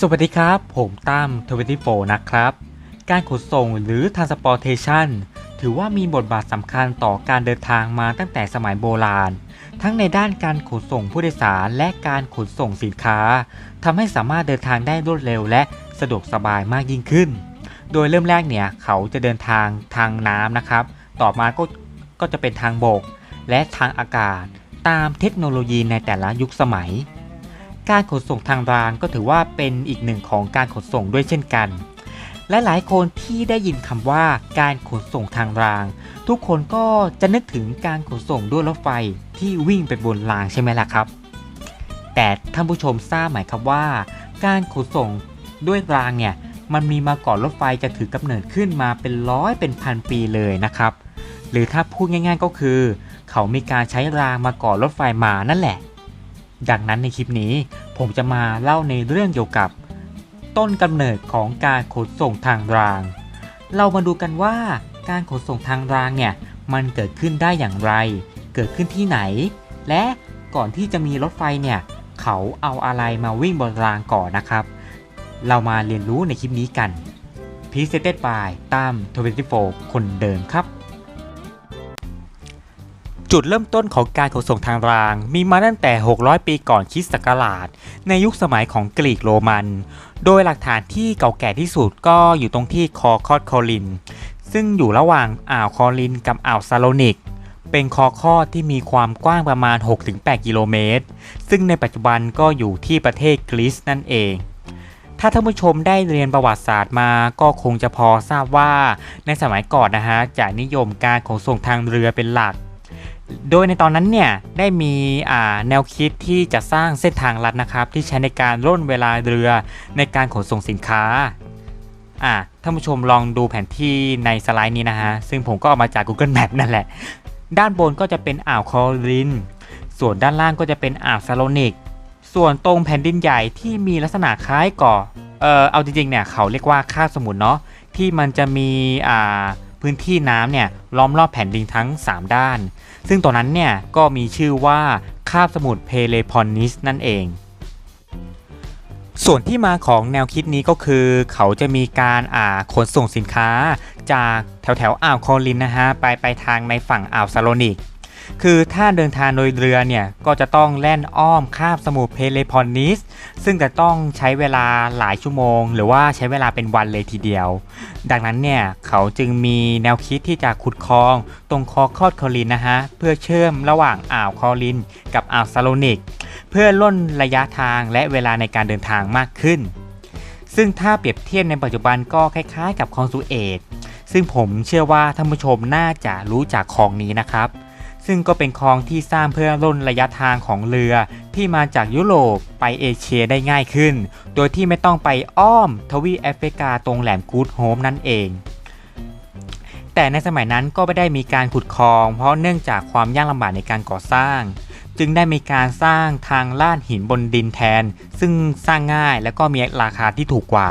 สวัสดีครับ ผมตั้ม24นะครับ การขนส่งหรือ transportation ถือว่ามีบทบาทสำคัญต่อการเดินทางมาตั้งแต่สมัยโบราณ ทั้งในด้านการขนส่งผู้โดยสารและการขนส่งสินค้าทำให้สามารถเดินทางได้รวดเร็วและสะดวกสบายมากยิ่งขึ้น โดยเริ่มแรกเนี่ยเขาจะเดินทางทางน้ำนะครับ ต่อมาก็ก็จะเป็นทางบก และทางอากาศ ตามเทคโนโลยีในแต่ละยุคสมัย การขนส่งทางรางก็ถือว่าเป็นอีกหนึ่งของการขนส่งด้วยเช่นกัน และหลายคนที่ได้ยินคำว่าการขนส่งทางราง ทุกคนก็จะนึกถึงการขนส่งด้วยรถไฟที่วิ่งไปบนรางใช่ไหมล่ะครับ แต่ท่านผู้ชมทราบไหมครับว่า การขนส่งด้วยรางเนี่ยมันมีมาก่อนรถไฟจะถือกำเนิดขึ้นมาเป็นร้อยเป็นพันปีเลยนะครับ หรือถ้าพูดง่าย ๆก็คือ เขามีการใช้รางมาก่อนรถไฟมานั่นแหละ ดังนั้นในคลิปนี้ผมจะมาเล่าในเรื่องเกี่ยวกับ ต้นกำเนิดของการขนส่งทางราง เรามาดูกันว่าการขนส่งทางรางเนี่ยมันเกิดขึ้นได้อย่างไร เกิดขึ้นที่ไหน และก่อนที่จะมีรถไฟเนี่ยเขาเอาอะไรมาวิ่งบนรางก่อนนะครับ เรามาเรียนรู้ในคลิปนี้กัน Presented by ตาม24 คนเดิมครับ จุดเริ่มต้นของการขนส่งทางราง มีมาตั้งแต่ 600 ปีก่อนคริสต์ศักราช ในยุคสมัยของกรีกโรมัน โดยหลักฐานที่เก่าแก่ที่สุดก็อยู่ตรงที่คอคอดคอลิน ซึ่งอยู่ระหว่างอ่าวคอลินกับอ่าวซาโลนิก เป็นคอคอดที่มีความกว้างประมาณ 6-8 กิโลเมตร ซึ่งในปัจจุบันก็อยู่ที่ประเทศกรีซนั่นเองถ้าท่านผู้ชมได้เรียนประวัติศาสตร์มาก็คงจะพอทราบว่าในสมัยก่อนนะฮะจะนิยมการขนส่งทางเรือเป็นหลัก โดยในตอนนั้นเนี่ยได้มีแนวคิดที่จะสร้างเส้นทางลัดนะครับ ที่ใช้ในการร่นเวลาเรือในการขนส่งสินค้าอ่าท่านผู้ชมลองดูแผนที่ในสไลด์นี้นะฮะ ซึ่งผมก็เอามาจาก Google Map นั่นแหละ ด้านบนก็จะเป็นอ่าวคอริน ส่วนด้านล่างก็จะเป็นอ่าวซาโลนิก ส่วนตรงแผ่นดินใหญ่ที่มีลักษณะคล้ายก่อเออเอาจริงๆเนี่ยเขาเรียกว่าคาบสมุทรเนาะที่มันจะมีอ่า พื้นที่น้ำเนี่ยล้อมรอบแผ่นดินทั้ง 3 ด้าน ซึ่งตรงนั้นเนี่ยก็มีชื่อว่าคาบสมุทรเพเลพอนิสนั่นเองส่วนที่มาของแนวคิดนี้ก็คือ เขาจะมีการอ่าขนส่งสินค้า จากแถวแถวอ่าวคอลินนะฮะไปไปทางในฝั่งอ่าวซาโลนิก คือถ้าเดินทางโดยเรือเนี่ยก็จะต้องแล่นอ้อมคาบสมุทรเพเลพอนนิส ซึ่งจะต้องใช้เวลาหลายชั่วโมง หรือว่าใช้เวลาเป็นวันเลยทีเดียว ดังนั้นเนี่ยเขาจึงมีแนวคิดที่จะขุดคลองตรงคอคอดคอลินนะฮะเพื่อเชื่อมระหว่างอ่าวคอลิน กับอ่าวซาโลนิก เพื่อล่นระยะทางและเวลาในการเดินทางมากขึ้น ซึ่งถ้าเปรียบเทียบในปัจจุบันก็คล้ายๆ กับคลองสุเอตซึ่งผมเชื่อว่าท่านผู้ชมน่าจะรู้จักคลองนี้นะครับ ซึ่งก็เป็นคลองที่สร้างเพื่อล่นระยะทางของเรือที่มาจากยุโรปไปเอเชียได้ง่ายขึ้น โดยที่ไม่ต้องไปอ้อมทวีปแอฟริกาตรงแหลมกูดโฮมนั่นเอง แต่ในสมัยนั้นก็ไม่ได้มีการขุดคลอง เพราะเนื่องจากความยากลำบากในการก่อสร้าง จึงได้มีการสร้างทางลาดหินบนดินแทน ซึ่งสร้างง่ายและก็มีราคาที่ถูกกว่า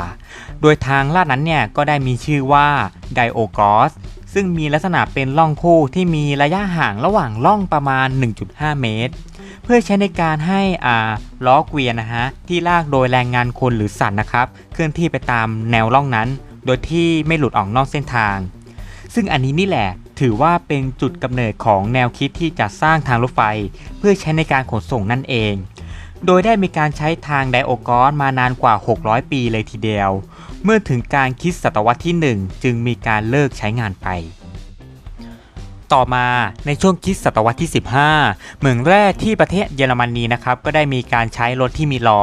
โดยทางลาดนั้นเนี่ยก็ได้มีชื่อว่าไดโอกอส ซึ่งมีลักษณะเป็นล่องคู่ที่มีระยะห่างระหว่างล่องประมาณ 1.5 เมตร เพื่อใช้ในการให้อ่าล้อเกวียนนะฮะที่ลากโดยแรงงานคนหรือสัตว์นะครับ เคลื่อนที่ไปตามแนวล่องนั้น โดยที่ไม่หลุดออกนอกเส้นทาง ซึ่งอันนี้นี่แหละถือว่าเป็นจุดกำเนิดของแนวคิดที่จะสร้างทางรถไฟ เพื่อใช้ในการขนส่งนั่นเอง โดยได้มีการใช้ทางไดโอกอสมานานกว่า 600 ปีเลยทีเดียว เมื่อถึงการคิดศตวรรษที่ 1 จึงมีการเลิกใช้งานไป ต่อมาในช่วงคิดศตวรรษที่ 15 เหมืองแรกที่ประเทศเยอรมนีนะครับก็ได้มีการใช้รถที่มีล้อ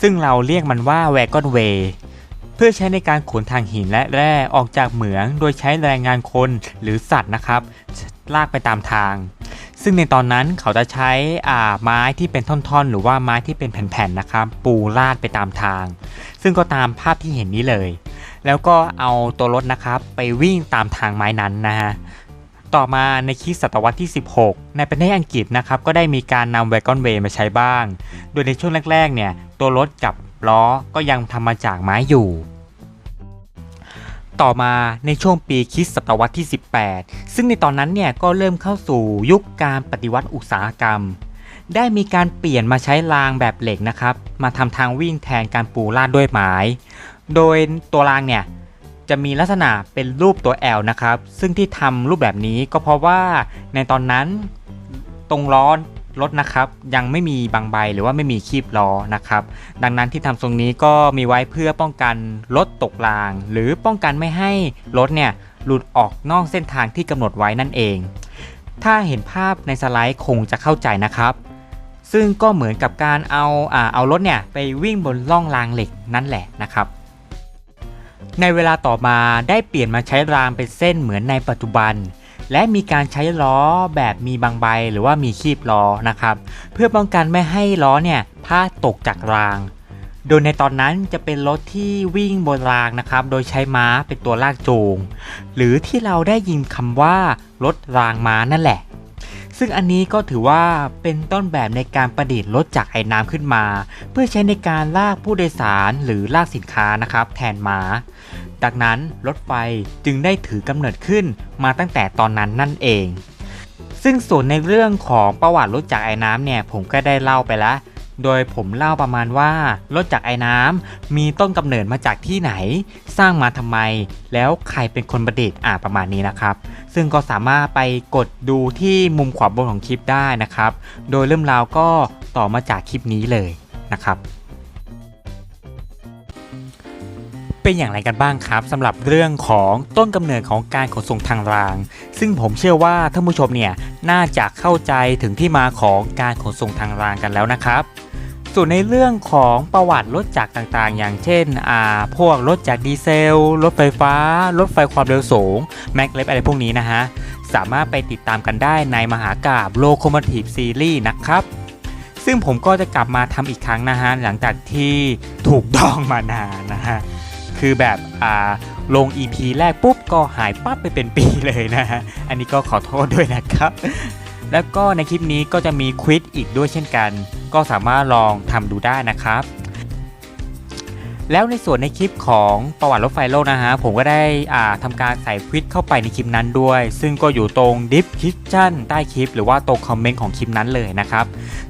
ซึ่งเราเรียกมันว่าแวกอนเวย์เพื่อใช้ในการขนทางหินและแร่ออกจากเหมือง โดยใช้แรงงานคนหรือสัตว์นะครับ ลากไปตามทาง ซึ่งในตอนนั้นเขาจะใช้ไม้ที่เป็นท่อนๆ หรือว่าไม้ที่เป็นแผ่นๆนะครับ ปูลาดไปตามทาง ซึ่งก็ตามภาพที่เห็นนี้เลย แล้วก็เอาตัวรถนะครับไปวิ่งตามทางไม้นั้นนะฮะต่อมาในคริสศตวรรษที่ 16 ในประเทศอังกฤษนะครับก็ได้มีการนำ w วกอนเวย์มาใช้บ้าง โดยในช่วงแรกๆเนี่ยตัวรถกับล้อก็ยังทำมาจากไม้อยู่ ต่อมาในช่วงปีคริสตศตวรรษที่ 18 ซึ่งในตอนนั้นเนี่ยก็เริ่มเข้าสู่ยุคการปฏิวัติอุตสาหกรรม ได้มีการเปลี่ยนมาใช้รางแบบเหล็กนะครับ มาทำทางวิ่งแทนการปูลาดด้วยไม้ โดยตัวรางเนี่ยจะมีลักษณะเป็นรูปตัว L นะครับ ซึ่งที่ทำรูปแบบนี้ก็เพราะว่าในตอนนั้นตรงล้อ รถนะครับยังไม่มีบางใบหรือว่าไม่มีคีบล้อนะครับ ดังนั้นที่ทำทรงนี้ก็มีไว้เพื่อป้องกันรถตกราง หรือป้องกันไม่ให้รถเนี่ยหลุดออกนอกเส้นทางที่กำหนดไว้นั่นเอง ถ้าเห็นภาพในสไลด์คงจะเข้าใจนะครับ ซึ่งก็เหมือนกับการเอาอ่าเอารถเนี่ยไปวิ่งบนล่องรางเหล็กนั่นแหละนะครับในเวลาต่อมาได้เปลี่ยนมาใช้รางเป็นเส้นเหมือนในปัจจุบัน และมีการใช้ล้อแบบมีบางใบหรือว่ามีคีบล้อนะครับเพื่อป้องกันไม่ให้ล้อเนี่ยพลาดตกจากราง โดยในตอนนั้นจะเป็นรถที่วิ่งบนรางนะครับ โดยใช้ม้าเป็นตัวลากจูง หรือที่เราได้ยินคำว่ารถรางม้านั่นแหละ ซึ่งอันนี้ก็ถือว่าเป็นต้นแบบในการประดิษฐ์รถจากไอ้น้ำขึ้นมา เพื่อใช้ในการลากผู้โดยสารหรือลากสินค้านะครับแทนม้าดังนั้นรถไฟจึงได้ถือกำเนิดขึ้นมาตั้งแต่ตอนนั้นนั่นเอง ซึ่งส่วนในเรื่องของประวัติรถจากไอ้น้ำเนี่ยผมก็ได้เล่าไปแล้ว โดยผมเล่าประมาณว่ารถจากไอ้น้ำมีต้นกำเนิดมาจากที่ไหน สร้างมาทำไม แล้วใครเป็นคนประดิษฐ์อ่าประมาณนี้นะครับ ซึ่งก็สามารถไปกดดูที่มุมขวาบนของคลิปได้นะครับ โดยเรื่องราวก็ต่อมาจากคลิปนี้เลยนะครับเป็นอย่างไรกันบ้างครับสำหรับเรื่องของต้นกำเนิดของการขนส่งทางราง ซึ่งผมเชื่อว่าท่านผู้ชมเนี่ยน่าจะเข้าใจถึงที่มาของการขนส่งทางรางกันแล้วนะครับ ส่วนในเรื่องของประวัติรถจักรต่างๆ อย่างเช่นอ่าพวกรถจากรดีเซล รถไฟฟ้า รถไฟความเร็วสูงแม็กเล็บอะไรพวกนี้นะฮะ สามารถไปติดตามกันได้ในมหากาบโลโค m o ทีฟซีรีส์นะครับ ซึ่งผมก็จะกลับมาทำอีกครั้งนะฮะ หลังจากที่ถูกดองมานานนะฮะ คือแบบอ่าลง EP แรกปุ๊บก็หายปั๊บไปเป็นปีเลยนะฮะ อันนี้ก็ขอโทษด้วยนะครับ แล้วก็ในคลิปนี้ก็จะมีควิดอีกด้วยเช่นกัน ก็สามารถลองทำดูได้นะครับ แล้วในส่วนในคลิปของประวัติรถไฟโลกนะฮะ ผมก็ได้อ่าทำการใส่ควิดเข้าไปในคลิปนั้นด้วย ซึ่งก็อยู่ตรงดิฟคิชชั่นใต้คลิป หรือว่าตรงคอมเมนต์ของคลิปนั้นเลยนะครับ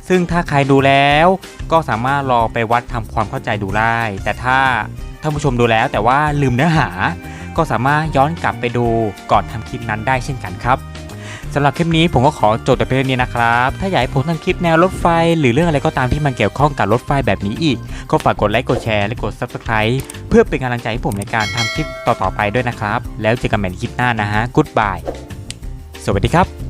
ซึ่งถ้าใครดูแล้วก็สามารถลองไปวัดทำความเข้าใจดูได้ แต่ถ้าท่านผู้ชมดูแล้วแต่ว่าลืมเนื้อหา ก็สามารถย้อนกลับไปดูก่อนทำคลิปนั้นได้เช่นกันครับ สำหรับคลิปนี้ผมก็ขอจบแต่เพียงนี้นะครับ ถ้าอยากให้ผมทำคลิปแนวรถไฟ หรือเรื่องอะไรก็ตามที่มันเกี่ยวข้องกับรถไฟแบบนี้อีก ก็ฝากกดไลค์กดแชร์และกด Subscribe เพื่อเป็นกำลังใจให้ผมในการทำคลิปต่อๆไปด้วยนะครับ แล้วเจอกันใหม่ในคลิปหน้านะฮะ Goodbye สวัสดีครับ